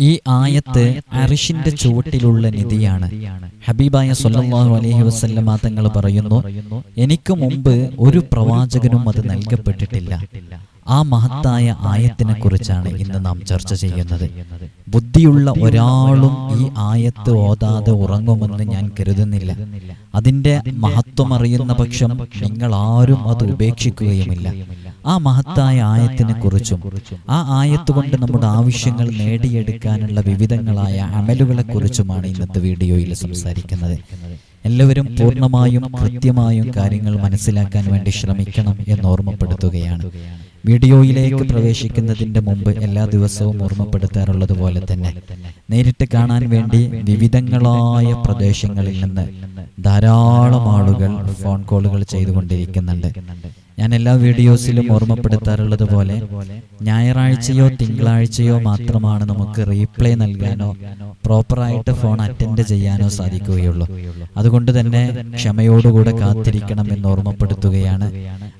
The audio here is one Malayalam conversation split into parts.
ഈ ആയത്ത് അറിഷിന്റെ ചുവട്ടിലുള്ള നിധിയാണ്. ഹബീബായ സൊല്ലാഹു അലഹി വസല്ലമ തങ്ങൾ പറയുന്നു എനിക്ക് മുമ്പ് ഒരു പ്രവാചകനും അത് നൽകപ്പെട്ടിട്ടില്ല. ആ മഹത്തായ ആയത്തിനെ കുറിച്ചാണ് ഇന്ന് നാം ചർച്ച ചെയ്യുന്നത്. ബുദ്ധിയുള്ള ഒരാളും ഈ ആയത്ത് ഓതാതെ ഉറങ്ങുമെന്ന് ഞാൻ കരുതുന്നില്ല. അതിന്റെ മഹത്വം അറിയുന്ന പക്ഷം നിങ്ങൾ ആരും അത് ഉപേക്ഷിക്കുകയുമില്ല. ആ മഹത്തായ ആയത്തിനെ കുറിച്ചും ആ ആയത്ത് കൊണ്ട് നമ്മുടെ ആവശ്യങ്ങൾ നേടിയെടുക്കാനുള്ള വിവിധങ്ങളായ അമലുകളെ കുറിച്ചുമാണ് ഇന്നത്തെ വീഡിയോയിൽ സംസാരിക്കുന്നത്. എല്ലാവരും പൂർണമായും കൃത്യമായും കാര്യങ്ങൾ മനസ്സിലാക്കാൻ വേണ്ടി ശ്രമിക്കണം എന്ന് ഓർമ്മപ്പെടുത്തുകയാണ്. വീഡിയോയിലേക്ക് പ്രവേശിക്കുന്നതിന്റെ മുമ്പ് എല്ലാ ദിവസവും ഓർമ്മപ്പെടുത്താറുള്ളത് പോലെ തന്നെ നേരിട്ട് കാണാൻ വേണ്ടി വിവിധങ്ങളായ പ്രദേശങ്ങളിൽ നിന്ന് ധാരാളം ആളുകൾ ഫോൺ കോളുകൾ ചെയ്തുകൊണ്ടിരിക്കുന്നുണ്ട്. ഞാൻ എല്ലാ വീഡിയോസിലും ഓർമ്മപ്പെടുത്താറുള്ളത് പോലെ ഞായറാഴ്ചയോ തിങ്കളാഴ്ചയോ മാത്രമാണ് നമുക്ക് റീപ്ലേ നൽകാനോ പ്രോപ്പറായിട്ട് ഫോൺ അറ്റൻഡ് ചെയ്യാനോ സാധിക്കുകയുള്ളൂ. അതുകൊണ്ട് തന്നെ ക്ഷമയോടുകൂടെ കാത്തിരിക്കണം എന്ന് ഓർമ്മപ്പെടുത്തുകയാണ്.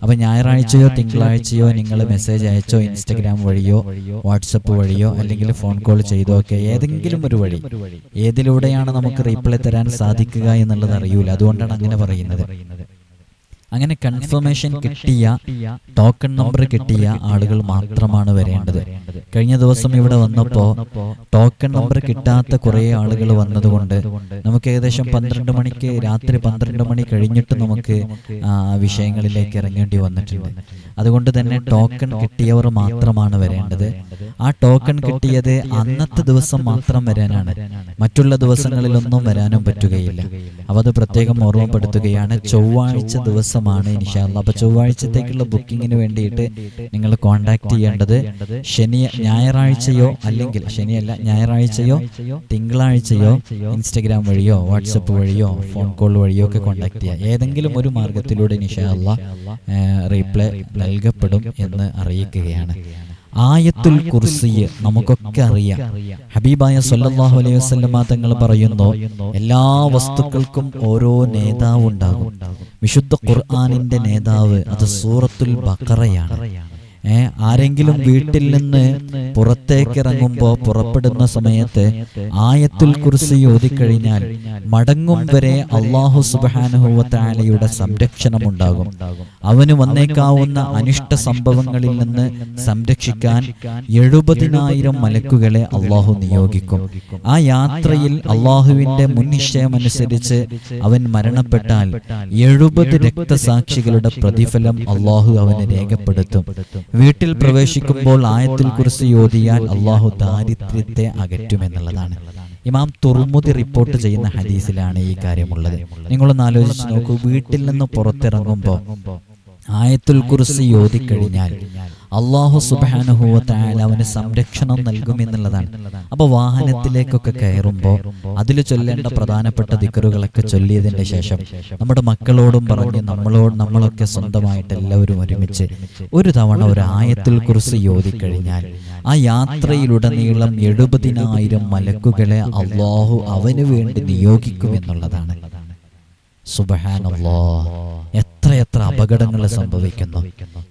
അപ്പൊ ഞായറാഴ്ചയോ തിങ്കളാഴ്ചയോ നിങ്ങൾ മെസ്സേജ് അയച്ചോ ഇൻസ്റ്റഗ്രാം വഴിയോ വാട്സപ്പ് വഴിയോ അല്ലെങ്കിൽ ഫോൺ കോൾ ചെയ്തോ ഒക്കെ ഏതെങ്കിലും ഒരു വഴി. ഏതിലൂടെയാണ് നമുക്ക് റീപ്ലേ തരാൻ സാധിക്കുക എന്നുള്ളത് അറിയൂല. അതുകൊണ്ടാണ് അങ്ങനെ പറയുന്നത്. അങ്ങനെ കൺഫർമേഷൻ കിട്ടിയ ടോക്കൺ നമ്പർ കിട്ടിയ ആളുകൾ മാത്രമാണ് വരേണ്ടത്. കഴിഞ്ഞ ദിവസം ഇവിടെ വന്നപ്പോ ടോക്കൺ നമ്പർ കിട്ടാത്ത കുറെ ആളുകൾ വന്നതുകൊണ്ട് നമുക്ക് ഏകദേശം പന്ത്രണ്ട് മണിക്ക് രാത്രി പന്ത്രണ്ട് മണി കഴിഞ്ഞിട്ട് നമുക്ക് വിഷയങ്ങളിലേക്ക് ഇറങ്ങേണ്ടി വന്നിട്ടുണ്ട്. അതുകൊണ്ട് തന്നെ ടോക്കൺ കിട്ടിയവർ മാത്രമാണ് വരേണ്ടത്. ആ ടോക്കൺ കിട്ടിയത് അന്നത്തെ ദിവസം മാത്രം വരാനാണ്. മറ്റുള്ള ദിവസങ്ങളിലൊന്നും വരാനും പറ്റുകയില്ല. അപ്പൊ അത് പ്രത്യേകം ഓർമ്മപ്പെടുത്തുകയാണ്. ചൊവ്വാഴ്ച ദിവസമാണ് ഇൻഷാല്ല അപ്പൊ ചൊവ്വാഴ്ചത്തേക്കുള്ള ബുക്കിങ്ങിന് വേണ്ടിയിട്ട് നിങ്ങൾ കോണ്ടാക്ട് ചെയ്യേണ്ടത് ശനി ഞായറാഴ്ചയോ അല്ലെങ്കിൽ ശനിയല്ല ഞായറാഴ്ചയോ തിങ്കളാഴ്ചയോ ഇൻസ്റ്റഗ്രാം വഴിയോ വാട്സപ്പ് വഴിയോ ഫോൺ കോൾ വഴിയോ ഒക്കെ കോണ്ടാക്ട് ചെയ്യുക. ഏതെങ്കിലും ഒരു മാർഗത്തിലൂടെ നിഷയുള്ള റീപ്ലൈ നൽകപ്പെടും എന്ന് അറിയിക്കുകയാണ്. ആയത്തുൽ കുർസിയെ നമുക്കൊക്കെ അറിയാം. ഹബീബായ സല്ലല്ലാഹു അലൈഹി വസല്ലമ തങ്ങൾ പറയുന്നു എല്ലാ വസ്തുക്കൾക്കും ഓരോ നേതാവ് ഉണ്ടാകും വിശുദ്ധ ഖുർആാനിന്റെ നേതാവ് അത് സൂറത്തുൽ ബഖറയാണ്. ഏ ആരെങ്കിലും വീട്ടിൽ നിന്ന് പുറത്തേക്ക് ഇറങ്ങുമ്പോൾ പുറപ്പെടുന്ന സമയത്ത് ആയത്തുൽ കുറിച്ച് ഓതിക്കഴിഞ്ഞാൽ മടങ്ങും വരെ അള്ളാഹു സുബാനുഹുവത്താലയുടെ സംരക്ഷണം ഉണ്ടാകും അവന് വന്നേക്കാവുന്ന അനിഷ്ട സംഭവങ്ങളിൽ നിന്ന് സംരക്ഷിക്കാൻ എഴുപതിനായിരം മലക്കുകളെ അള്ളാഹു നിയോഗിക്കും. ആ യാത്രയിൽ അള്ളാഹുവിന്റെ മുൻനിശ്ചയമനുസരിച്ച് അവൻ മരണപ്പെട്ടാൽ എഴുപത് രക്തസാക്ഷികളുടെ പ്രതിഫലം അള്ളാഹു അവന് രേഖപ്പെടുത്തും. വീട്ടിൽ പ്രവേശിക്കുമ്പോൾ ആയത്തിൽ കുറിച്ച് യോതിയാൽ അള്ളാഹു ദാരിദ്ര്യത്തെ അകറ്റുമെന്നുള്ളതാണ്. ഇമാം തുർമുദി റിപ്പോർട്ട് ചെയ്യുന്ന ഹദീസിലാണ് ഈ കാര്യമുള്ളത്. നിങ്ങളൊന്ന് ആലോചിച്ച് നോക്കൂ വീട്ടിൽ നിന്ന് പുറത്തിറങ്ങുമ്പോൾ ആയത്തുൽ കുറിച്ച് യോധിക്കഴിഞ്ഞാൽ അള്ളാഹു സുബാനുഭവത്തായാലും അവന് സംരക്ഷണം നൽകുമെന്നുള്ളതാണ് അപ്പൊ വാഹനത്തിലേക്കൊക്കെ കയറുമ്പോൾ അതിൽ ചൊല്ലേണ്ട പ്രധാനപ്പെട്ട ദിക്കറുകളൊക്കെ ചൊല്ലിയതിന്റെ ശേഷം നമ്മുടെ മക്കളോടും പറഞ്ഞ് നമ്മളോട് നമ്മളൊക്കെ സ്വന്തമായിട്ട് എല്ലാവരും ഒരുമിച്ച് ഒരു തവണ ഒരു ആയത്തിൽ കുറിച്ച് യോധിക്കഴിഞ്ഞാൽ ആ യാത്രയിലുടനീളം എഴുപതിനായിരം മലക്കുകളെ അള്ളാഹു അവന് വേണ്ടി നിയോഗിക്കുമെന്നുള്ളതാണ്. സുബഹാനല്ലോ. എത്രയെത്ര അപകടങ്ങൾ സംഭവിക്കുന്നു?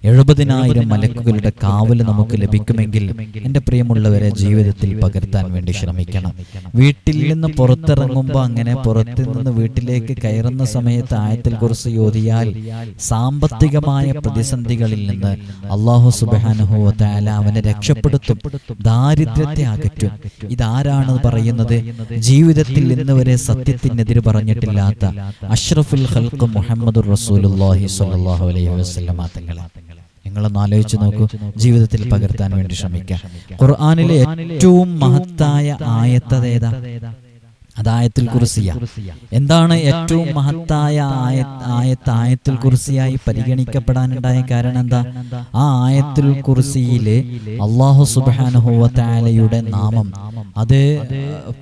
എഴുപതിനായിരം മലക്കുകളുടെ കാവൽ നമുക്ക് ലഭിക്കുമെങ്കിൽ എന്റെ പ്രിയമുള്ളവരെ ജീവിതത്തിൽ പകർത്താൻ വേണ്ടി ശ്രമിക്കണം. വീട്ടിൽ നിന്ന് പുറത്തിറങ്ങുമ്പോൾ അങ്ങനെ പുറത്തു നിന്ന് വീട്ടിലേക്ക് കയറുന്ന സമയത്ത് ആയത്തിൽ കുറിച്ച് യോധിയാൽ സാമ്പത്തികമായ പ്രതിസന്ധികളിൽ നിന്ന് അള്ളാഹു സുബാനുഹുല അവനെ രക്ഷപ്പെടുത്തും. ദാരിദ്ര്യത്തെ അകറ്റും. ഇതാരാണ് പറയുന്നത്? ജീവിതത്തിൽ ഇന്നുവരെ സത്യത്തിനെതിരെ പറഞ്ഞിട്ടില്ലാത്ത അഷ്റഫുൽ ഹൽക്ക് മുഹമ്മദ് സ്വല്ലല്ലാഹു അലൈഹി വസല്ലമ തങ്ങളെ നിങ്ങളൊന്ന് ആലോചിച്ച് നോക്കൂ ജീവിതത്തിൽ പകർത്താൻ വേണ്ടി ശ്രമിക്കുക. ഖുർആനിലെ ഏറ്റവും മഹത്തായ ആയത്തതേതാ അതായത്തിൽ കുറിസിയ എന്താണ് ഏറ്റവും മഹത്തായ ആയത്ത് ആയത്തിൽ കുറിസിയായി പരിഗണിക്കപ്പെടാനുണ്ടായ കാരണം എന്താ? ആ ആയത്തിൽ കുറിസിയിലെ അള്ളാഹു സുബാനുഹുവലയുടെ നാമം. അത്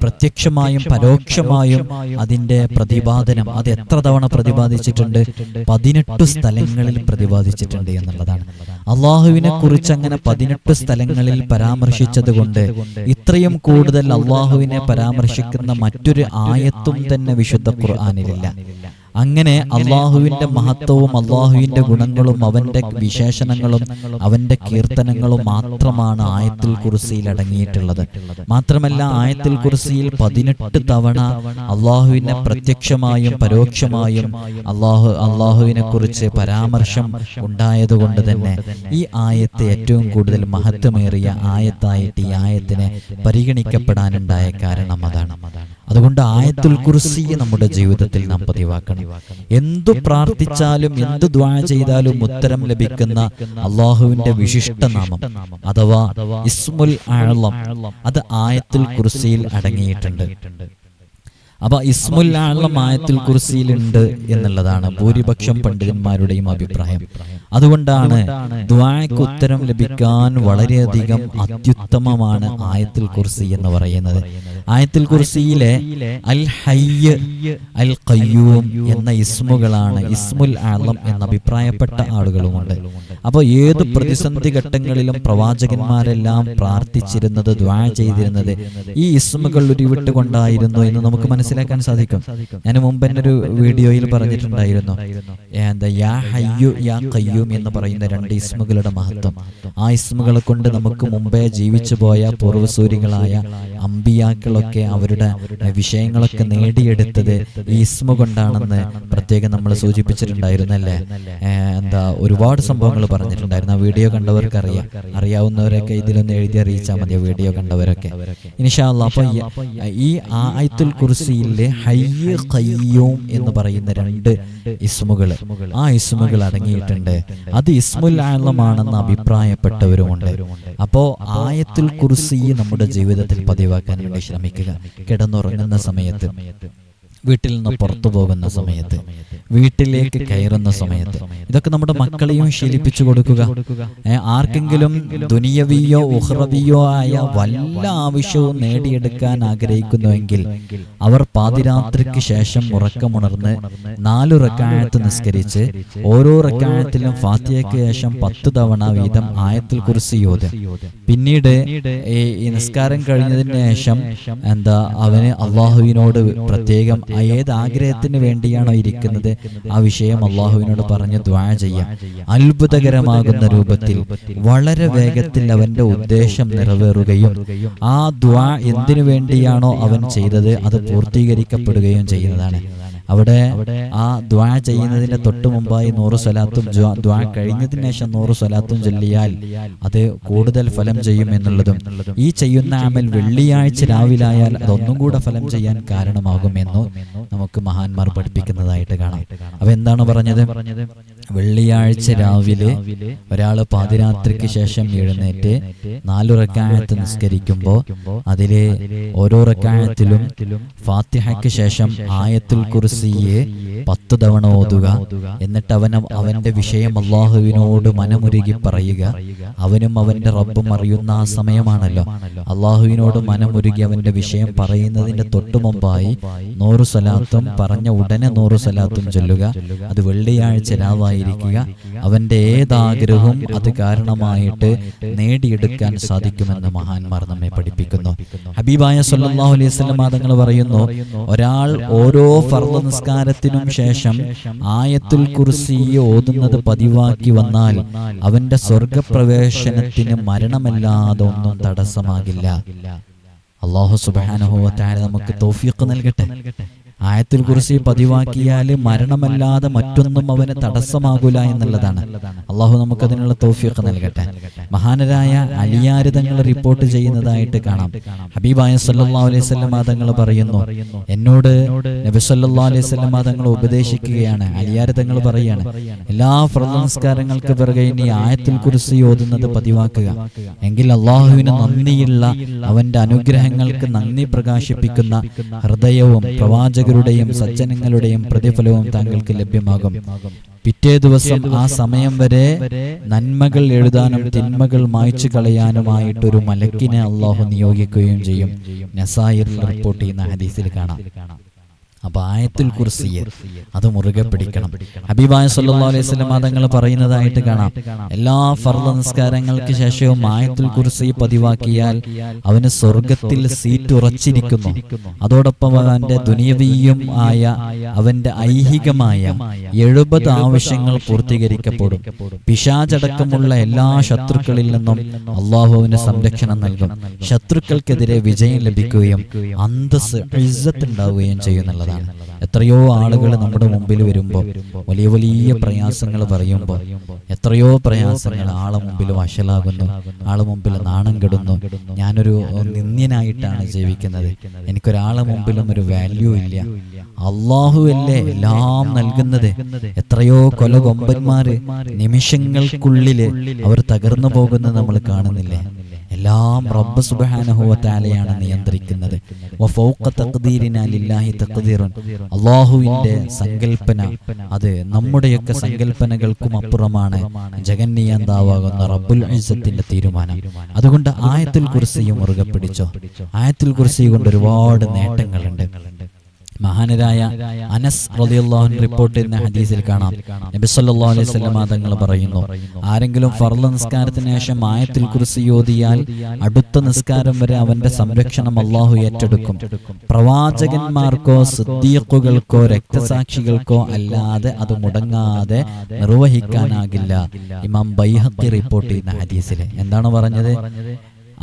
പ്രത്യക്ഷമായും പരോക്ഷമായും അതിന്റെ പ്രതിപാദനം. അത് എത്ര തവണ പ്രതിപാദിച്ചിട്ടുണ്ട്? പതിനെട്ട് സ്ഥലങ്ങളിൽ പ്രതിപാദിച്ചിട്ടുണ്ട് എന്നുള്ളതാണ്. അള്ളാഹുവിനെ കുറിച്ച് അങ്ങനെ പതിനെട്ട് സ്ഥലങ്ങളിൽ പരാമർശിച്ചത് കൊണ്ട് ഇത്രയും കൂടുതൽ അള്ളാഹുവിനെ പരാമർശിക്കുന്ന മറ്റൊരു ആയത്തും തന്നെ വിശുദ്ധ ഖുർആാനിലില്ല. അങ്ങനെ അള്ളാഹുവിന്റെ മഹത്വവും അള്ളാഹുവിന്റെ ഗുണങ്ങളും അവന്റെ വിശേഷണങ്ങളും അവന്റെ കീർത്തനങ്ങളും മാത്രമാണ് ആയത്തിൽ കുറിസിയിൽ അടങ്ങിയിട്ടുള്ളത്. മാത്രമല്ല ആയത്തിൽ കുറിസിയിൽ പതിനെട്ട് തവണ അള്ളാഹുവിനെ പ്രത്യക്ഷമായും പരോക്ഷമായും അള്ളാഹു അള്ളാഹുവിനെ കുറിച്ച് പരാമർശം ഉണ്ടായതുകൊണ്ട് തന്നെ ഈ ആയത്ത് ഏറ്റവും കൂടുതൽ മഹത്വമേറിയ ആയത്തായിട്ട് ഈ ആയത്തിനെ പരിഗണിക്കപ്പെടാനുണ്ടായ കാരണം അതാണ്. അതുകൊണ്ട് ആയത്തുൽ കുർസി നമ്മുടെ ജീവിതത്തിൽ നാം പതിവാക്കണം. എന്തു പ്രാർത്ഥിച്ചാലും എന്തു ദ്വാ ചെയ്താലും ഉത്തരം ലഭിക്കുന്ന അള്ളാഹുവിന്റെ വിശിഷ്ട നാമം അഥവാ ഇസ്മുൽ ആളം അത് ആയത്തുൽ കുർസിയിൽ അടങ്ങിയിട്ടുണ്ട്. അപ്പൊ ഇസ്മുൽ മായത്തിൽ കുർസിയിലുണ്ട് എന്നുള്ളതാണ് ഭൂരിപക്ഷം പണ്ഡിതന്മാരുടെയും അഭിപ്രായം. അതുകൊണ്ടാണ് ദ്വായക്ക് ഉത്തരം ലഭിക്കാൻ വളരെയധികം അത്യുത്തമമാണ് ആയത്തിൽ കുർസി എന്ന് പറയുന്നത്. ആയത്തിൽ കുർസിയിലെ അൽ ഹയ്യ് അൽ കയ്യൂം എന്ന ഇസ്മുകളാണ് ഇസ്മുൽ ആലം എന്ന അഭിപ്രായപ്പെട്ട ആളുകളുമുണ്ട്. അപ്പോൾ ഏത് പ്രതിസന്ധി ഘട്ടങ്ങളിലും പ്രവാചകന്മാരെല്ലാം പ്രാർത്ഥിച്ചിരുന്നത് ദ്വാ ചെയ്തിരുന്നത് ഈ ഇസ്മുകൾ ഉരുവിട്ടുകൊണ്ടായിരുന്നു എന്ന് നമുക്ക് മനസ്സിലാക്കാൻ സാധിക്കും. ഞാൻ മുമ്പ് തന്നെ ഒരു വീഡിയോയിൽ പറഞ്ഞിട്ടുണ്ടായിരുന്നു. എന്താ യാ ഹയ്യു യാ കയ്യൂം എന്ന് പറയുന്ന രണ്ട് ഇസ്മുകളുടെ മഹത്വം. ആ ഇസ്മുകളെ കൊണ്ട് നമുക്ക് മുമ്പേ ജീവിച്ചു പോയ പൂർവസൂരികളായ അമ്പിയാക്കളൊക്കെ അവരുടെ വിഷയങ്ങളൊക്കെ നേടിയെടുത്തത് ഈ ഇസ്മു കൊണ്ടാണെന്ന് പ്രത്യേകം നമ്മൾ സൂചിപ്പിച്ചിട്ടുണ്ടായിരുന്നല്ലേ? എന്താ ഒരുപാട് സംഭവങ്ങൾ പറഞ്ഞിട്ടുണ്ടായിരുന്നു. ആ വീഡിയോ കണ്ടവർക്ക് അറിയാം അറിയാവുന്നവരൊക്കെ ഇതിലൊന്ന് എഴുതി അറിയിച്ചാൽ മതി വീഡിയോ കണ്ടവരൊക്കെ. ഇനിഷാല്ല അപ്പൊ ഈ ആയത്തുൽ കുർസിയിലെ ഹയ്യ കയ്യൂം എന്ന് പറയുന്ന രണ്ട് ഇസ്മുകൾ. ആ ഇസ്മുകൾ അടങ്ങിയിട്ടുണ്ട്. അത് ഇസ്മുൽ ആലമാണെന്ന് അഭിപ്രായപ്പെട്ടവരുമുണ്ട്. അപ്പോ ആയത്തിൽ കുർസി നമ്മുടെ ജീവിതത്തിൽ പതിവാക്കാൻ വേണ്ടി ശ്രമിക്കുക. കിടന്നുറങ്ങുന്ന സമയത്ത് വീട്ടിൽ നിന്ന് പുറത്തു പോകുന്ന സമയത്ത് വീട്ടിലേക്ക് കയറുന്ന സമയത്ത്. ഇതൊക്കെ നമ്മുടെ മക്കളെയും ശീലിപ്പിച്ചു കൊടുക്കുക. ആർക്കെങ്കിലും ദുനിയവിയോ ഉഹ്റവിയോ ആയ വല്ല ആവശ്യവും നേടിയെടുക്കാൻ ആഗ്രഹിക്കുന്നുവെങ്കിൽ അവർ പാതിരാത്രിക്ക് ശേഷം ഉറക്കമുണർന്ന് നാലു റക്കായത്ത് നിസ്കരിച്ച് ഓരോ റക്കായത്തിലും ഫാത്തിയയ്ക്ക് ശേഷം പത്ത് തവണ വീതം ആയത്തിൽ കുറിച്ച് യോധ പിന്നീട് ഈ നിസ്കാരം കഴിഞ്ഞതിന് ശേഷം എന്താ അവന് അള്ളാഹുവിനോട് പ്രത്യേകം ഏത് ആഗ്രഹത്തിന് വേണ്ടിയാണോ ഇരിക്കുന്നത്? ആ വിഷയം അള്ളാഹുവിനോട് പറഞ്ഞ് ദ്വാ ചെയ്യാം. അത്ഭുതകരമാകുന്ന രൂപത്തിൽ വളരെ വേഗത്തിൽ അവന്റെ ഉദ്ദേശം നിറവേറുകയും ആ ദ്വാ എന്തിനു വേണ്ടിയാണോ അവൻ ചെയ്തത് അത് പൂർത്തീകരിക്കപ്പെടുകയും ചെയ്യുന്നതാണ്. അവിടെ ആ ദ്വാ ചെയ്യുന്നതിന്റെ തൊട്ട് മുമ്പായി നൂറ് സ്വലാത്തും ദ്വാ കഴിഞ്ഞതിന് ശേഷം നൂറ് സ്വലാത്തും ചൊല്ലിയാൽ അത് കൂടുതൽ ഫലം ചെയ്യും എന്നുള്ളതും ഈ ചെയ്യുന്ന ആമൽ വെള്ളിയാഴ്ച രാവിലായാൽ അതൊന്നും കൂടെ ഫലം ചെയ്യാൻ കാരണമാകും കാരണമാകുമെന്നു നമുക്ക് മഹാന്മാർ പഠിപ്പിക്കുന്നതായിട്ട് കാണാം. അവ എന്താണ് പറഞ്ഞത്? വെള്ളിയാഴ്ച രാവിലെ ഒരാൾ പാതിരാത്രിക്ക് ശേഷം എഴുന്നേറ്റ് നാലു റക്കായത്ത് നിസ്കരിക്കുമ്പോൾ അതിലെ ഓരോ റക്കായത്തിലും ഫാത്തിഹയ്ക്ക് ശേഷം ആയത്തുൽ കുർസിയെ പത്ത് തവണ ഓതുക. എന്നിട്ട് അവൻ അവന്റെ വിഷയം അള്ളാഹുവിനോട് മനമുരുകി പറയുക. അവനും അവന്റെ റബ്ബും അറിയുന്ന ആ സമയമാണല്ലോ. അള്ളാഹുവിനോട് മനമുരുകി അവന്റെ വിഷയം പറയുന്നതിന്റെ തൊട്ടു മുമ്പായി നൂറു സലാത്തും പറഞ്ഞ ഉടനെ നൂറു സലാത്തും ചൊല്ലുക. അത് വെള്ളിയാഴ്ച രാവായിരിക്കുക അവന്റെ ഏതാഗ്രഹവും അത് കാരണമായിട്ട് നേടിയെടുക്കാൻ സാധിക്കുമെന്ന് മഹാന്മാർ നമ്മെ പഠിപ്പിക്കുന്നു. ഹബീബായ സല്ലാഹു അലൈഹി സ്വലം തങ്ങൾ പറയുന്നു ഒരാൾ ഓരോ ഫർദ നിസ്കാരത്തിനും ശേഷം ആയത്തുൽ കുർസി ഓതുന്നത് പതിവാക്കി വന്നാൽ അവന്റെ സ്വർഗപ്രവേശനത്തിന് മരണമല്ലാതെ ഒന്നും തടസ്സമാകില്ല. അള്ളാഹു സുബാനുഭവത്തായ നമുക്ക് തോഫിയൊക്കെ നൽകട്ടെ. ആയത്തിൽ കുറിച്ച് പതിവാക്കിയാൽ മരണമല്ലാതെ മറ്റൊന്നും അവന് തടസ്സമാകൂല എന്നുള്ളതാണ്. അള്ളാഹു നമുക്കതിനുള്ള തോഫിയൊക്കെ നൽകട്ടെ. മഹാനരായ അലിയാരിതങ്ങൾ റിപ്പോർട്ട് ചെയ്യുന്നതായിട്ട് കാണാം. ഹബീബായ സല്ലാ അലൈഹി സ്വല്ലം തങ്ങൾ പറയുന്നു. എന്നോട് നബി സല്ലാ അലൈഹി സ്വല്ലം തങ്ങൾ ഉപദേശിക്കുകയാണ്. അലിയാരിതങ്ങൾ പറയാണ് എല്ലാ ഫ്രദംസ്കാരങ്ങൾക്ക് പിറകെ ഇനി ആയത്തിൽ കുറിച്ച് ഓതുന്നത് പതിവാക്കുക. എങ്കിൽ അള്ളാഹുവിന് നന്ദിയുള്ള അവന്റെ അനുഗ്രഹങ്ങൾക്ക് നന്ദി പ്രകാശിപ്പിക്കുന്ന ഹൃദയവും പ്രവാചക പ്രവാചകരുടെയും സജ്ജനങ്ങളുടെയും പ്രതിഫലവും താങ്കൾക്ക് ലഭ്യമാകും. പിറ്റേ ദിവസം ആ സമയം വരെ നന്മകൾ എഴുതാനും തിന്മകൾ മായ്ച്ചു കളയാനുമായിട്ടൊരു മലക്കിനെ അള്ളാഹു നിയോഗിക്കുകയും ചെയ്യും. നസായിൽ റിപ്പോർട്ട് ചെയ്യുന്ന ഹദീസിൽ കാണാം. അപ്പൊ ആയത്തുൽ കുർസിയെ അത് മുറുകെ പിടിക്കണം. ഹബീബായ സല്ലാ അലൈഹി വസല്ലം തങ്ങൾ പറയുന്നതായിട്ട് കാണാം. എല്ലാ ഫർദ നിസ്കാരങ്ങൾക്ക് ശേഷവും ആയത്തുൽ കുർസി പതിവാക്കിയാൽ അവന് സ്വർഗത്തിൽ സീറ്റ് ഉറച്ചിരിക്കുന്നു. അതോടൊപ്പം അവന്റെ ദുനിയവീയും ആയ അവന്റെ ഐഹികമായ എഴുപത് ആവശ്യങ്ങൾ പൂർത്തീകരിക്കപ്പെടും. പിശാചടക്കമുള്ള എല്ലാ ശത്രുക്കളിൽ നിന്നും അള്ളാഹുവിന് സംരക്ഷണം നൽകും. ശത്രുക്കൾക്കെതിരെ വിജയം ലഭിക്കുകയും അന്തസ് ഇസ്സത്ത് ഉണ്ടാവുകയും ചെയ്യുന്നുള്ളതാണ്. എത്രയോ ആളുകൾ നമ്മുടെ മുമ്പിൽ വരുമ്പോൾ വലിയ വലിയ പ്രയാസങ്ങൾ പറയുമ്പോൾ എത്രയോ പ്രയാസങ്ങൾ ആളെ മുമ്പിൽ വഷളാകുന്നു. ആളെ മുമ്പിൽ നാണം കെടുന്നു. ഞാനൊരു നിന്ദ്യനായിട്ടാണ് ജീവിക്കുന്നത്. എനിക്കൊരാളെ മുമ്പിലും ഒരു വാല്യൂ ഇല്ല. അള്ളാഹു അല്ലേ എല്ലാം നൽകുന്നത്? എത്രയോ കൊലകൊമ്പന്മാര് നിമിഷങ്ങൾക്കുള്ളിൽ അവർ തകർന്നു പോകുന്നത് നമ്മൾ കാണുന്നില്ലേ. എല്ലാം റബ്ബ് സുബാനഹുവത്താലയാണ് നിയന്ത്രിക്കുന്നത്. അള്ളാഹുവിന്റെ സങ്കല്പന അത് നമ്മുടെയൊക്കെ സങ്കല്പനകൾക്കും അപ്പുറമാണ്. ജഗന്നിയന്താവാകുന്ന റബ്ബുൽ ഇസ്സത്തിന്റെ തീരുമാനം. അതുകൊണ്ട് ആയത്തിൽ കുർസിയും മുറുകെ പിടിച്ചോ. ആയത്തിൽ കുർസി കൊണ്ട് ഒരുപാട് നേട്ടങ്ങളുണ്ട്. മഹാനരായ അനസ് റലിയുള്ള റിപ്പോർട്ട് ചെയ്യുന്ന ഹദീസിൽ കാണാം. നബി സല്ലല്ലാഹു അലൈഹി വസല്ലം തങ്ങൾ പറയുന്നു ആരെങ്കിലും ഫർള നിസ്കാരത്തിന് ശേഷം മായത്തിൽ കുറിച്ച് യോതിയാൽ അടുത്ത നിസ്കാരം വരെ അവന്റെ സംരക്ഷണം അള്ളാഹു ഏറ്റെടുക്കും. പ്രവാചകന്മാർക്കോ സിദ്ദീഖുകൾക്കോ രക്തസാക്ഷികൾക്കോ അല്ലാതെ അത് മുടങ്ങാതെ നിർവഹിക്കാനാകില്ല. ഇമാം ബൈഹഖി റിപ്പോർട്ട് ചെയ്യുന്ന ഹദീസിൽ. എന്താണ് പറഞ്ഞത്?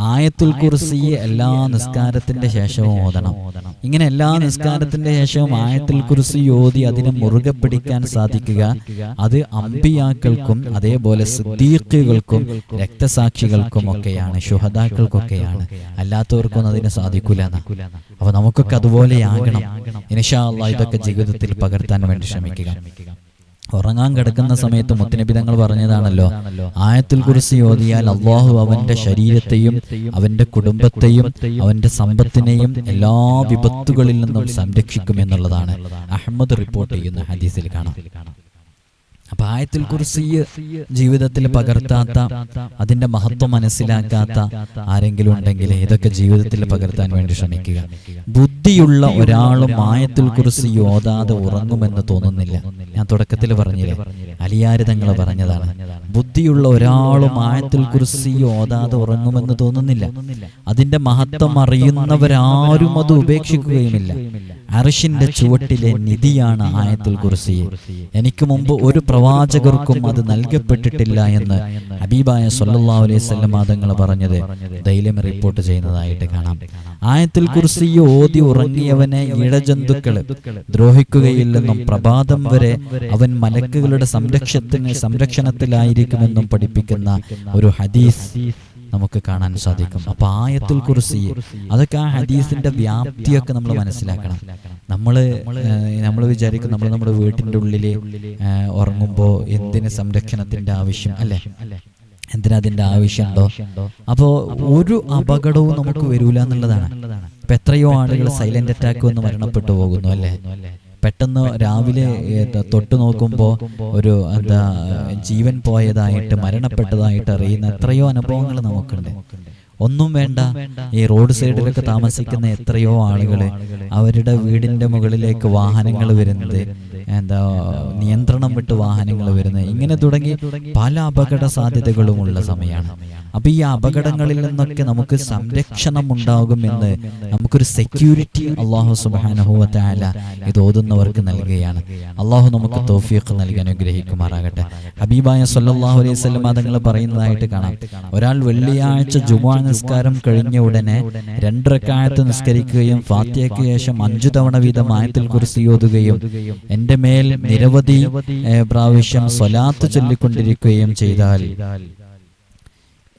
ആയത്തുൽ കുർസി എല്ലാ നിസ്കാരത്തിന്റെ ശേഷവും ഓതണം. ഇങ്ങനെ എല്ലാ നിസ്കാരത്തിന്റെ ശേഷവും ആയത്തുൽ കുർസി ഓതി അതിനെ മുറുകെ പിടിക്കാൻ സാധിക്കുക. അത് അമ്പിയാക്കൾക്കും അതേപോലെ സിദ്ദീഖുകൾക്കും രക്തസാക്ഷികൾക്കും ഒക്കെയാണ്. ശുഹദാക്കൾക്കൊക്കെയാണ്. അല്ലാത്തവർക്കൊന്നും അതിനെ സാധിക്കൂല അപ്പൊ നമുക്കൊക്കെ അതുപോലെ ആകണം. ഇനിഷാ അള്ളാഹ് ഇതൊക്കെ ജീവിതത്തിൽ പകർത്താൻ വേണ്ടി ശ്രമിക്കുക. ഉറങ്ങാൻ കിടക്കുന്ന സമയത്ത് മുത്തനബിതങ്ങൾ പറഞ്ഞതാണല്ലോ. ആയത്തിൽ കുറിച്ച് ഓതിയാൽ അള്ളാഹു അവന്റെ ശരീരത്തെയും അവന്റെ കുടുംബത്തെയും അവന്റെ സമ്പത്തിനെയും എല്ലാ വിപത്തുകളിൽ നിന്നും സംരക്ഷിക്കും എന്നുള്ളതാണ്. അഹമ്മദ് റിപ്പോർട്ട് ചെയ്യുന്ന ഹദീസിൽ കാണാം. അപ്പൊ ആയത്തിൽ കുറിച്ച് ജീവിതത്തിൽ പകർത്താത്ത അതിന്റെ മഹത്വം മനസ്സിലാക്കാത്ത ആരെങ്കിലും ഉണ്ടെങ്കിൽ ഇതൊക്കെ ജീവിതത്തിൽ പകർത്താൻ വേണ്ടി ശ്രമിക്കുക? ബുദ്ധിയുള്ള ഒരാളും ആയത്തിൽ കുറിച്ച് ഓതാതെ ഉറങ്ങുമെന്ന് തോന്നുന്നില്ല. ഞാൻ തുടക്കത്തിൽ പറഞ്ഞില്ലേ അലിയാര് തങ്ങൾ പറഞ്ഞതാണ് ബുദ്ധിയുള്ള ഒരാളും ആയത്തിൽ കുറിച്ച് ഓതാതെ ഉറങ്ങുമെന്ന് തോന്നുന്നില്ല. അതിന്റെ മഹത്വം അറിയുന്നവരാരും അത് ഉപേക്ഷിക്കുകയുമില്ല. അർഷിന്റെ ചുവട്ടിലെ നിധിയാണ് ആയത്തിൽ കുറിച്ച് എനിക്ക് മുമ്പ് ഒരു പ്രവാചകർക്കും അത് നൽകപ്പെട്ടിട്ടില്ല എന്ന് ഹബീബായ സല്ലാ അലൈഹി തങ്ങൾ പറഞ്ഞത് ധൈര്യം റിപ്പോർട്ട് ചെയ്യുന്നതായിട്ട് കാണാം. ആയത്തിൽ കുറിച്ച് ഓതി ഉറങ്ങിയവനെ ഇഴജന്തുക്കൾ ദ്രോഹിക്കുകയില്ലെന്നും പ്രഭാതം വരെ അവൻ മലക്കുകളുടെ സംരക്ഷത്തിന് സംരക്ഷണത്തിലായിരിക്കുമെന്നും പഠിപ്പിക്കുന്ന ഒരു ഹദീസ്. നമുക്ക് കാണാൻ സാധിക്കും. അപ്പൊ ആയത്തുൽ കുറിസി അതൊക്കെ ആ ഹദീസിന്റെ വ്യാപ്തിയൊക്കെ നമ്മൾ മനസ്സിലാക്കണം. നമ്മൾ നമ്മൾ വിചാരിക്കും നമ്മൾ നമ്മുടെ വീട്ടിന്റെ ഉള്ളിൽ ഉറങ്ങുമ്പോൾ എന്തിന് സംരക്ഷണത്തിന്റെ ആവശ്യം അല്ലെ? എന്തിനാ അതിന്റെ ആവശ്യമുണ്ടോ? അപ്പോ ഒരു അപകടവും നമുക്ക് വരൂല എന്നുള്ളതാണ്. എത്രയോ ആളുകൾ സൈലന്റ് അറ്റാക്ക് വന്ന് മരണപ്പെട്ടു പോകുന്നു അല്ലെ? പെട്ടെന്ന് രാവിലെ തൊട്ട് നോക്കുമ്പോൾ ഒരു എന്താ ജീവൻ പോയതായിട്ട് മരണപ്പെട്ടതായിട്ട് അറിയുന്ന എത്രയോ അനുഭവങ്ങൾ നമുക്കുണ്ട്. ഒന്നും വേണ്ട ഈ റോഡ് സൈഡിലൊക്കെ താമസിക്കുന്ന എത്രയോ ആളുകൾ അവരുടെ വീടിന്റെ മുകളിലേക്ക് വാഹനങ്ങൾ വരുന്നത്. എന്താ നിയന്ത്രണം വിട്ട് വാഹനങ്ങൾ വരുന്നത് ഇങ്ങനെ തുടങ്ങി പല അപകട സാധ്യതകളും ഉള്ള സമയമാണ്. അപ്പൊ ഈ അപകടങ്ങളിൽ നിന്നൊക്കെ നമുക്ക് സംരക്ഷണം ഉണ്ടാകുമെന്ന് നമുക്കൊരു സെക്യൂരിറ്റി അള്ളാഹു സുബാനഹുവല ഇത് ഓതുന്നവർക്ക് നൽകുകയാണ്. അള്ളാഹു നമുക്ക് തോഫിയൊക്കെ നൽകി അനുഗ്രഹിക്കുമാറാകട്ടെ. ഹബീബായ സല്ലാഹു അലൈഹി സ്വലം തങ്ങൾ പറയുന്നതായിട്ട് കാണാം. ഒരാൾ വെള്ളിയാഴ്ച ജുമാ നിസ്കാരം കഴിഞ്ഞ ഉടനെ രണ്ടരക്കാലത്ത് നിസ്കരിക്കുകയും ഫാത്തിയയ്ക്ക് ശേഷം അഞ്ചു തവണ വീതം ആയത്തിൽ കുറിച്ച് ഓതുകയും എന്റെ മേൽ നിരവധി പ്രാവശ്യം സ്വലാത്ത് ചൊല്ലിക്കൊണ്ടിരിക്കുകയും ചെയ്താൽ.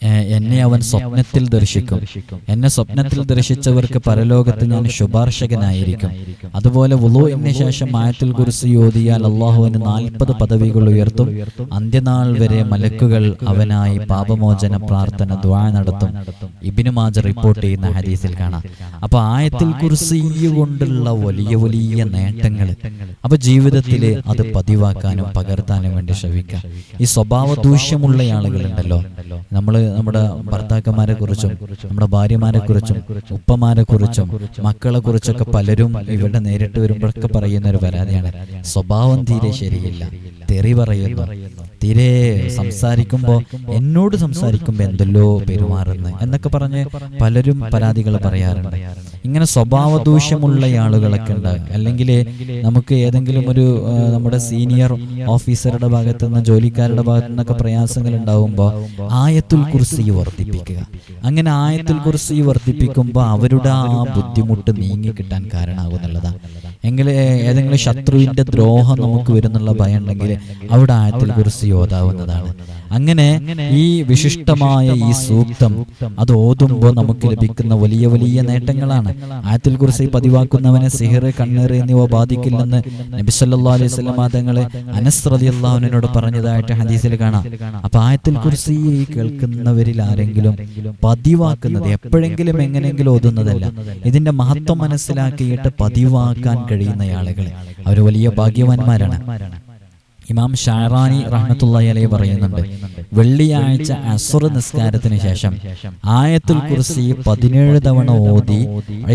എന്നെ അവൻ സ്വപ്നത്തിൽ ദർശിക്കും. എന്നെ സ്വപ്നത്തിൽ ദർശിച്ചവർക്ക് പരലോകത്ത് ഞാൻ ശുപാർശകനായിരിക്കും. അതുപോലെ വുളുവിന് ശേഷം ആയത്തിൽ കുറിച്ച് യോതിയാൽ അള്ളാഹുവിന് നാൽപ്പത് പദവികൾ ഉയർത്തും. അന്ത്യനാൾ വരെ മലക്കുകൾ അവനായി പാപമോചന പ്രാർത്ഥന ദ്വാ നടത്തും. ഇബിനു മാജ റിപ്പോർട്ട് ചെയ്യുന്ന ഹദീസിൽ കാണാം. അപ്പൊ ആയത്തിൽ കുറിച്ച് കൊണ്ടുള്ള വലിയ വലിയ നേട്ടങ്ങൾ. അപ്പൊ ജീവിതത്തിൽ അത് പതിവാക്കാനും പകർത്താനും വേണ്ടി ശ്രമിക്കാം ഈ സ്വഭാവ ദൂഷ്യമുള്ള ആളുകളുണ്ടല്ലോ. നമ്മൾ നമ്മുടെ ഭർത്താക്കന്മാരെ കുറിച്ചും നമ്മുടെ ഭാര്യമാരെ കുറിച്ചും ഉപ്പമാരെ കുറിച്ചും മക്കളെ കുറിച്ചൊക്കെ പലരും ഇവിടെ നേരിട്ട് വരുമ്പോഴൊക്കെ പറയുന്ന ഒരു പരാതിയാണ്. സ്വഭാവം തീരെ ശരിയില്ല. തെറി പറയുന്നു. തീരെ സംസാരിക്കുമ്പോൾ എന്നോട് സംസാരിക്കുമ്പോൾ എന്തല്ലോ പെരുമാറുന്നു എന്നൊക്കെ പറഞ്ഞ് പലരും പരാതികൾ പറയാറുണ്ട്. ഇങ്ങനെ സ്വഭാവ ദൂഷ്യമുള്ള ആളുകളൊക്കെ ഉണ്ട്. അല്ലെങ്കിൽ നമുക്ക് ഏതെങ്കിലും ഒരു നമ്മുടെ സീനിയർ ഓഫീസറുടെ ഭാഗത്തു നിന്ന് ജോലിക്കാരുടെ ഭാഗത്തു നിന്നൊക്കെ പ്രയാസങ്ങൾ ഉണ്ടാവുമ്പോൾ ആയത്തുൽ കുർസി വർദ്ധിപ്പിക്കുക. അങ്ങനെ ആയത്തുൽ കുർസി വർദ്ധിപ്പിക്കുമ്പോൾ അവരുടെ ആ ബുദ്ധിമുട്ട് നീങ്ങി കിട്ടാൻ കാരണമാകുന്നുള്ളതാണ് എങ്കിൽ ഏതെങ്കിലും ശത്രുവിന്റെ ദ്രോഹം നമുക്ക് വരുന്നുള്ള ഭയം ഉണ്ടെങ്കിൽ അവിടെ ആയത്തിൽ കുറിച്ച് ഓതാവുന്നതാണ് അങ്ങനെ ഈ വിശിഷ്ടമായ ഈ സൂക്തം അത് ഓതുമ്പോൾ നമുക്ക് ലഭിക്കുന്ന വലിയ വലിയ നേട്ടങ്ങളാണ്. ആയത്തിൽ കുറിച്ച് പതിവാക്കുന്നവനെ സിഹിർ കണ്ണീർ എന്നിവ ബാധിക്കില്ലെന്ന് നബിസല്ലാ അലൈഹി സ്വലമാ തങ്ങളെ അനസ് റളിയല്ലാഹുവിനോട് പറഞ്ഞതായിട്ട് ഹദീസിൽ കാണാം. അപ്പൊ ആയത്തിൽ കുറിച്ച് ഈ കേൾക്കുന്നവരിൽ ആരെങ്കിലും പതിവാക്കുന്നത് എപ്പോഴെങ്കിലും എങ്ങനെയെങ്കിലും ഓതുന്നതല്ല. ഇതിന്റെ മഹത്വം മനസ്സിലാക്കിയിട്ട് പതിവാക്കാൻ കഴിയുന്ന ആളുകൾ അവർ വലിയ ഭാഗ്യവാന്മാരാണ്. ഇമാം ഷാറാനി റഹ്മത്തുള്ളി അലൈ പറയുന്നുണ്ട്. വെള്ളിയാഴ്ച അസുർ നിസ്കാരത്തിന് ശേഷം ആയത്തുൽ കുർസി പതിനേഴ് തവണ ഓതി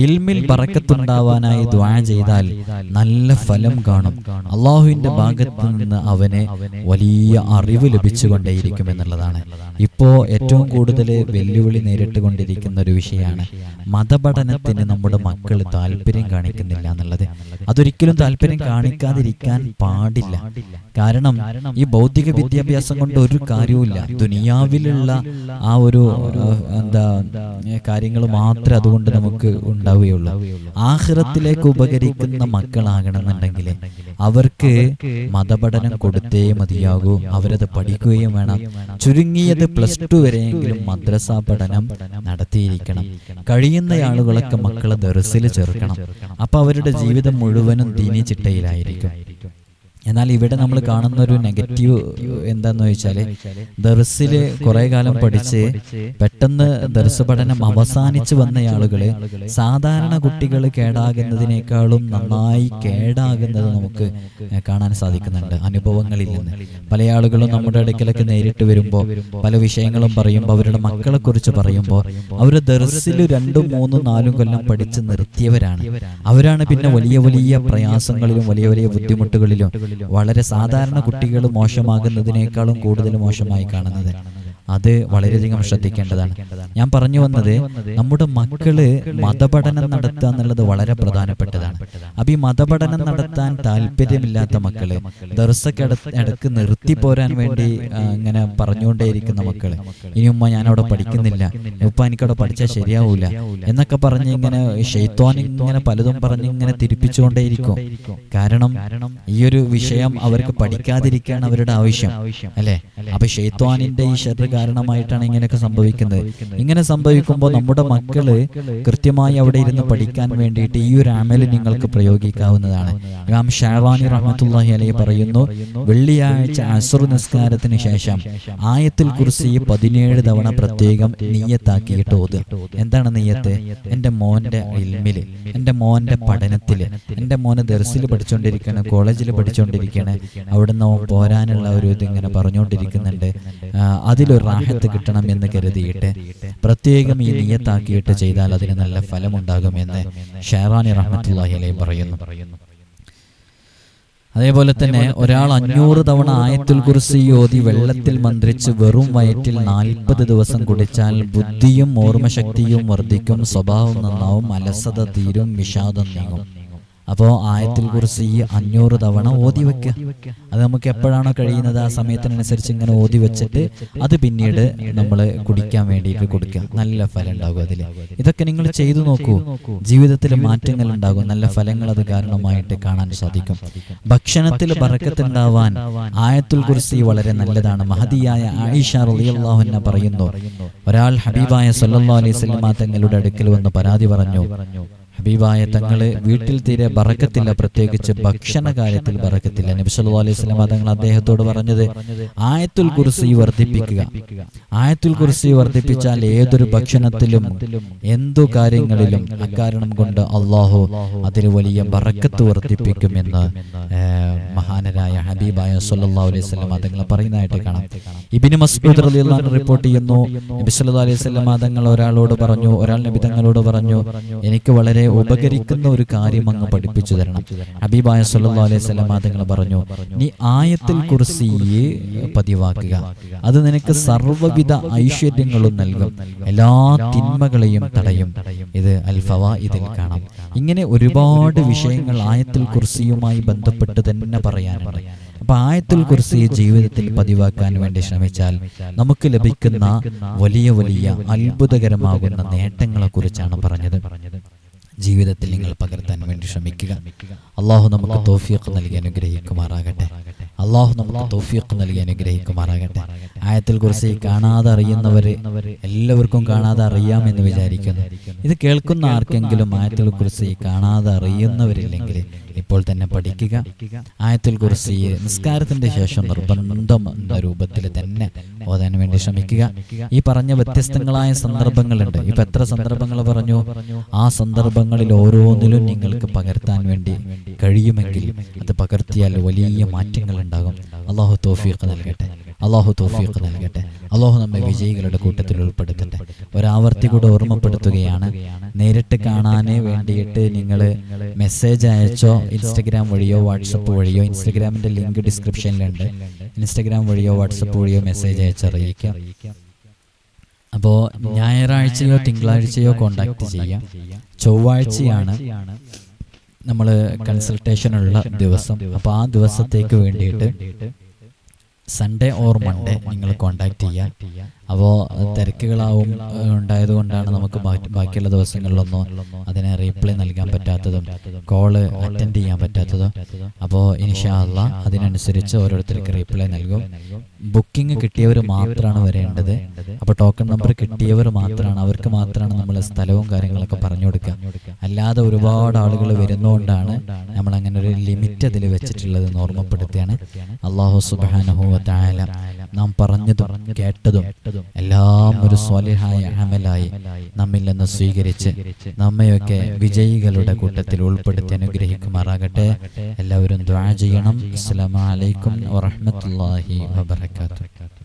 ഇൽമിൽ പറക്കത്തുണ്ടാവാനായി ദ്വാ ചെയ്താൽ നല്ല ഫലം കാണും. അള്ളാഹുവിന്റെ ഭാഗത്ത് നിന്ന് അവന് വലിയ അറിവ് ലഭിച്ചുകൊണ്ടേയിരിക്കും എന്നുള്ളതാണ്. ഇപ്പോ ഏറ്റവും കൂടുതൽ വെല്ലുവിളി നേരിട്ട് കൊണ്ടിരിക്കുന്ന ഒരു വിഷയമാണ് മതപഠനത്തിന് നമ്മുടെ മക്കൾ താല്പര്യം കാണിക്കുന്നില്ല എന്നുള്ളത്. അതൊരിക്കലും താല്പര്യം കാണിക്കാതിരിക്കാൻ പാടില്ല. കാരണം ഈ ഭൗതിക വിദ്യാഭ്യാസം കൊണ്ട് ഒരു കാര്യവുമില്ല. ദുനിയാവിലുള്ള ആ ഒരു എന്താ കാര്യങ്ങൾ മാത്രമേ അതുകൊണ്ട് നമുക്ക് ഉണ്ടാവുകയുള്ളൂ. ആഹ്റത്തിലേക്ക് ഉപകരിക്കുന്ന മക്കളാകണമെന്നുണ്ടെങ്കിൽ അവർക്ക് മതപഠനം കൊടുത്തേ മതിയാകൂ. അവരത് പഠിക്കുകയും വേണം. ചുരുങ്ങിയത് പ്ലസ് ടു വരെയെങ്കിലും മദ്രസ പഠനം നടത്തിയിരിക്കണം. കഴിയുന്ന ആളുകളൊക്കെ മക്കളെ ദർസിൽ ചേർക്കണം. അപ്പൊ അവരുടെ ജീവിതം മുഴുവനും ദീനി ചിട്ടയിലായിരിക്കും എന്നാൽ ഇവിടെ നമ്മൾ കാണുന്ന ഒരു നെഗറ്റീവ് എന്താന്ന് വെച്ചാൽ ദർസിൽ കുറെ കാലം പഠിച്ച് പെട്ടെന്ന് ദർസ് പഠനം അവസാനിച്ചു വന്ന ആളുകൾ സാധാരണ കുട്ടികൾ കേടാകുന്നതിനേക്കാളും നന്നായി കേടാകുന്നത് നമുക്ക് കാണാൻ സാധിക്കുന്നുണ്ട്. അനുഭവങ്ങളിൽ നിന്ന് പല ആളുകളും നമ്മുടെ ഇടയ്ക്കിലൊക്കെ നേരിട്ട് വരുമ്പോൾ പല വിഷയങ്ങളും പറയുമ്പോൾ അവരുടെ മക്കളെ കുറിച്ച് പറയുമ്പോൾ അവർ ദർസിൽ രണ്ടും മൂന്നും നാലും കൊല്ലം പഠിച്ച് നിർത്തിയവരാണ്. അവരാണ് പിന്നെ വലിയ വലിയ പ്രയാസങ്ങളിലും വലിയ വലിയ ബുദ്ധിമുട്ടുകളിലും വളരെ സാധാരണ കുട്ടികൾ മോശമാകുന്നതിനേക്കാളും കൂടുതൽ മോശമായി കാണുന്നത്. അത് വളരെയധികം ശ്രദ്ധിക്കേണ്ടതാണ്. ഞാൻ പറഞ്ഞു വന്നത് നമ്മുടെ മക്കൾ മതപഠനം നടത്തുക എന്നുള്ളത് വളരെ പ്രധാനപ്പെട്ടതാണ്. അപ്പൊ ഈ മതപഠനം നടത്താൻ താല്പര്യമില്ലാത്ത മക്കൾ ദർശക്ക് ഇടയ്ക്ക് നിർത്തി പോരാൻ വേണ്ടി ഇങ്ങനെ പറഞ്ഞുകൊണ്ടേയിരിക്കുന്ന മക്കൾ ഇനി ഉമ്മ ഞാൻ അവിടെ പഠിക്കുന്നില്ല ഉപ്പ എനിക്കവിടെ പഠിച്ചാൽ ശരിയാവൂല എന്നൊക്കെ പറഞ്ഞ് ഇങ്ങനെ ഷെയ്ത്തോൻ ഇങ്ങനെ പലതും പറഞ്ഞ് ഇങ്ങനെ തിരിപ്പിച്ചുകൊണ്ടേയിരിക്കും. കാരണം ഈ ഒരു വിഷയം അവർക്ക് പഠിക്കാതിരിക്കാൻ അവരുടെ ആവശ്യം അല്ലെ? അപ്പൊ ഷെയ്ത്വാനിന്റെ ഈ ഷെറ് കാരണമായിട്ടാണ് ഇങ്ങനെയൊക്കെ സംഭവിക്കുന്നത്. ഇങ്ങനെ സംഭവിക്കുമ്പോൾ നമ്മുടെ മക്കൾ കൃത്യമായി അവിടെ ഇരുന്ന് പഠിക്കാൻ വേണ്ടിയിട്ട് ഈ ഒരു അമൽ നിങ്ങൾക്ക് പ്രയോഗിക്കാവുന്നതാണ്. ഇമാം ഷാവാനി റഹ്മത്തുല്ലാഹി അലൈഹി പറയുന്നു വെള്ളിയാഴ്ച അസുർ നിസ്കാരത്തിന് ശേഷം ആയത്തിൽ കുറിച്ച് പതിനേഴ് തവണ പ്രത്യേകം നീയത്താക്കിയിട്ട് ഓത് എന്താണ് നീയത്ത്? എന്റെ മോന്റെ ഇൽമിൽ എന്റെ മോന്റെ പഠനത്തിൽ എന്റെ മോനെ ദർസിൽ പഠിച്ചുകൊണ്ടിരിക്കുകയാണ് കോളേജിൽ പഠിച്ചുകൊണ്ടിരിക്കുകയാണ് അവിടെ നിന്ന് പോരാനുള്ള ഒരു ഇത് ഇങ്ങനെ പറഞ്ഞുകൊണ്ടിരിക്കുന്നുണ്ട് അതിലൊരു റാഹത്ത് കിട്ടണം എന്ന് കരുതിയിട്ട് പ്രത്യേകം ഈ നീയത്താക്കിയിട്ട് ചെയ്താൽ അതിന് നല്ല ഫലമുണ്ടാകുമെന്ന് ഷെഹറാനി റഹ്മത്തുള്ളാഹി അലൈഹി പറയുന്നു. അതേപോലെ തന്നെ ഒരാൾ അഞ്ഞൂറ് തവണ ആയത്തുൽ കുർസി ഓതി വെള്ളത്തിൽ മന്ത്രിച്ച് വെറും വയറ്റിൽ നാൽപ്പത് ദിവസം കുടിച്ചാൽ ബുദ്ധിയും ഓർമ്മശക്തിയും വർദ്ധിക്കും സ്വഭാവം നന്നാവും അലസത തീരും വിഷാദം നീങ്ങും. അപ്പോൾ ആയത്തിൽ കുറിച്ച് ഈ അഞ്ഞൂറ് തവണ ഓതി വെക്കുക. അത് നമുക്ക് എപ്പോഴാണോ കഴിയുന്നത്? ആ സമയത്തിനനുസരിച്ച് ഇങ്ങനെ ഓതി വെച്ചിട്ട് അത് പിന്നീട് നമ്മൾ കുടിക്കാൻ വേണ്ടിയിട്ട് കൊടുക്കുക. നല്ല ഫലം ഉണ്ടാകും അതിൽ ഇതൊക്കെ നിങ്ങൾ ചെയ്തു നോക്കൂ. ജീവിതത്തിൽ മാറ്റങ്ങൾ ഉണ്ടാകും. നല്ല ഫലങ്ങൾ അത് കാരണമായിട്ട് കാണാൻ സാധിക്കും. ഭക്ഷണത്തിൽ പറക്കത്തുണ്ടാവാൻ ആയത്തുൽ കുർസി വളരെ നല്ലതാണ്. മഹതിയായ ആയിഷ റളിയല്ലാഹു അൻഹ പറയുന്നു. ഒരാൾ ഹബീബായ സല്ലാ അലൈഹി വസല്ലം തങ്ങളുടെ അടുക്കൽ വന്ന് പരാതി പറഞ്ഞു. ഹബീബായ തങ്ങളെ വീട്ടിൽ തീരെ ബറക്കത്തില്ല പ്രത്യേകിച്ച് ഭക്ഷണ കാര്യത്തിൽ ബറക്കത്തില്ല. നബി സല്ലല്ലാഹു അലൈഹി വസല്ലം തങ്ങൾ അദ്ദേഹത്തോട് പറഞ്ഞത് ആയത്തുൽ കുർസി വർദ്ധിപ്പിക്കുക. ആയത്തുൽ കുർസി വർദ്ധിപ്പിച്ചാൽ ഏതൊരു ഭക്ഷണത്തിലും എന്തു കാര്യങ്ങളിലും അക്കാരണം കൊണ്ട് അള്ളാഹു അതിൽ വലിയ ബറക്കത്ത് വർദ്ധിപ്പിക്കുമെന്ന് മഹാനരായ ഹബീബായ സല്ലാ അലൈഹി വസല്ലം തങ്ങൾ പറയുന്നതായിട്ട് കാണാം. ഇബിന് മസ്ബൂദ് അൻഹു റിപ്പോർട്ട് ചെയ്യുന്നു നബി സല്ലല്ലാഹു അലൈഹി വസല്ലം തങ്ങൾ ഒരാളോട് പറഞ്ഞു ഒരാൾ നബി തങ്ങളോട് പറഞ്ഞു എനിക്ക് വളരെ ഉപകരിക്കുന്ന ഒരു കാര്യം അങ്ങ് പഠിപ്പിച്ചു തരണം. ഹബീബായ സല്ലല്ലാഹു അലൈഹി വസല്ലം തങ്ങൾ പറഞ്ഞു നീ ആയത്തിൽ കുറിസിയെ പതിവാക്കുക. അത് നിനക്ക് സർവവിധ ഐശ്വര്യങ്ങളും നൽകും. എല്ലാ തിന്മകളെയും തടയും. ഇത് അൽഫവ ഇതിൽ കാണാം. ഇങ്ങനെ ഒരുപാട് വിഷയങ്ങൾ ആയത്തിൽ കുർസിയുമായി ബന്ധപ്പെട്ട് തന്നെ പറയാനുണ്ട്. അപ്പൊ ആയത്തുൽ കുറിച്ച് ജീവിതത്തിൽ പതിവാക്കാൻ വേണ്ടി ശ്രമിച്ചാൽ നമുക്ക് ലഭിക്കുന്ന വലിയ വലിയ അത്ഭുതകരമാകുന്ന നേട്ടങ്ങളെ കുറിച്ചാണ് പറഞ്ഞത്. ജീവിതത്തിൽ നിങ്ങൾ പകർത്താൻ വേണ്ടി ശ്രമിക്കുക. അള്ളാഹു നമുക്ക് തോഫിയൊക്കെ നൽകി അനുഗ്രഹിക്കുമാറാകട്ടെ. അള്ളാഹു നമുക്ക് തോഫിയൊക്കെ നൽകി അനുഗ്രഹിക്കുമാറാകട്ടെ. ആയത്തിൽ കുറിച്ച് കാണാതെ അറിയുന്നവരെ എല്ലാവർക്കും കാണാതെ അറിയാമെന്ന് വിചാരിക്കുന്നു. ഇത് കേൾക്കുന്ന ആർക്കെങ്കിലും ആയത്തിൽ കുറിച്ച് കാണാതെ അറിയുന്നവരില്ലെങ്കിൽ ഇപ്പോൾ തന്നെ പഠിക്കുക. ആയത്തിൽ കുറിച്ച് നിസ്കാരത്തിന്റെ ശേഷം നിർബന്ധം രൂപത്തിൽ തന്നെ ഓതാൻ വേണ്ടി ശ്രമിക്കുക. ഈ പറഞ്ഞ വ്യത്യസ്തങ്ങളായ സന്ദർഭങ്ങളുണ്ട്. ഇപ്പൊ എത്ര സന്ദർഭങ്ങൾ പറഞ്ഞു? ആ സന്ദർഭങ്ങളിൽ ഓരോന്നിലും നിങ്ങൾക്ക് പകർത്താൻ വേണ്ടി കഴിയുമെങ്കിൽ അത് പകർത്തിയാൽ വലിയ മാറ്റങ്ങൾ ഉണ്ടാകും. അള്ളാഹു തോഫീഖ് നൽകട്ടെ. അള്ളാഹു തോഫീഖ് നൽകട്ടെ. അള്ളാഹു നമ്മെ വിജയികളുടെ കൂട്ടത്തിൽ ഉൾപ്പെടുത്തട്ടെ. ഒരാവർത്തി കൂടെ ഓർമ്മപ്പെടുത്തുകയാണ്. നേരിട്ട് കാണാനേ വേണ്ടിയിട്ട് നിങ്ങൾ മെസ്സേജ് അയച്ചോ? ഇൻസ്റ്റഗ്രാം വഴിയോ വാട്സപ്പ് വഴിയോ ഇൻസ്റ്റഗ്രാമിന്റെ ലിങ്ക് ഡിസ്ക്രിപ്ഷനിലുണ്ട് ഇൻസ്റ്റഗ്രാം വഴിയോ വാട്സപ്പ് വഴിയോ മെസ്സേജ് അയച്ചറിയിക്കാം. അപ്പോൾ ഞായറാഴ്ചയോ തിങ്കളാഴ്ചയോ കോണ്ടാക്ട് ചെയ്യാം. ചൊവ്വാഴ്ചയാണ് നമ്മൾ കൺസൾട്ടേഷനുള്ള ദിവസം. അപ്പോൾ ആ ദിവസത്തേക്ക് വേണ്ടിയിട്ട് സൺഡേ ഓർ മൺഡേ നിങ്ങൾ കോണ്ടാക്ട് ചെയ്യാം. അപ്പോൾ തിരക്കുകളാവും ഉണ്ടായതുകൊണ്ടാണ് നമുക്ക് ബാക്കി- ബാക്കിയുള്ള ദിവസങ്ങളിലൊന്നും അതിനെ റീപ്ലൈ നൽകാൻ പറ്റാത്തതും കോൾ അറ്റൻഡ് ചെയ്യാൻ പറ്റാത്തതും. അപ്പോൾ ഇൻഷാല്ല അതിനനുസരിച്ച് ഓരോരുത്തർക്ക് റീപ്ലൈ നൽകും. ബുക്കിംഗ് കിട്ടിയവർ മാത്രമാണ് വരേണ്ടത്. അപ്പോൾ ടോക്കൺ നമ്പർ കിട്ടിയവർ മാത്രമാണ് അവർക്ക് മാത്രമാണ് നമ്മൾ സ്ഥലവും കാര്യങ്ങളൊക്കെ പറഞ്ഞു കൊടുക്കുക. അല്ലാതെ ഒരുപാട് ആളുകൾ വരുന്നതുകൊണ്ടാണ് നമ്മൾ അങ്ങനെ ഒരു ലിമിറ്റ് അതിൽ വെച്ചിട്ടുള്ളത് ഓർമ്മപ്പെടുത്തുകയാണ്. അള്ളാഹു സുബാനഹു തായാല നാം പറഞ്ഞതും കേട്ടതും എല്ലാം ഒരു സ്വാലിഹായ അമലായി നമ്മിൽ നിന്ന് സ്വീകരിച്ച് നമ്മയൊക്കെ വിജയികളുടെ കൂട്ടത്തിൽ ഉൾപ്പെടുത്തി അനുഗ്രഹിക്കുമാറാകട്ടെ. എല്ലാവരും ദ്വാ ചെയ്യണം. അസ്സലാമു അലൈക്കും വറഹ്മത്തുള്ളാഹി വബറകാതുഹു.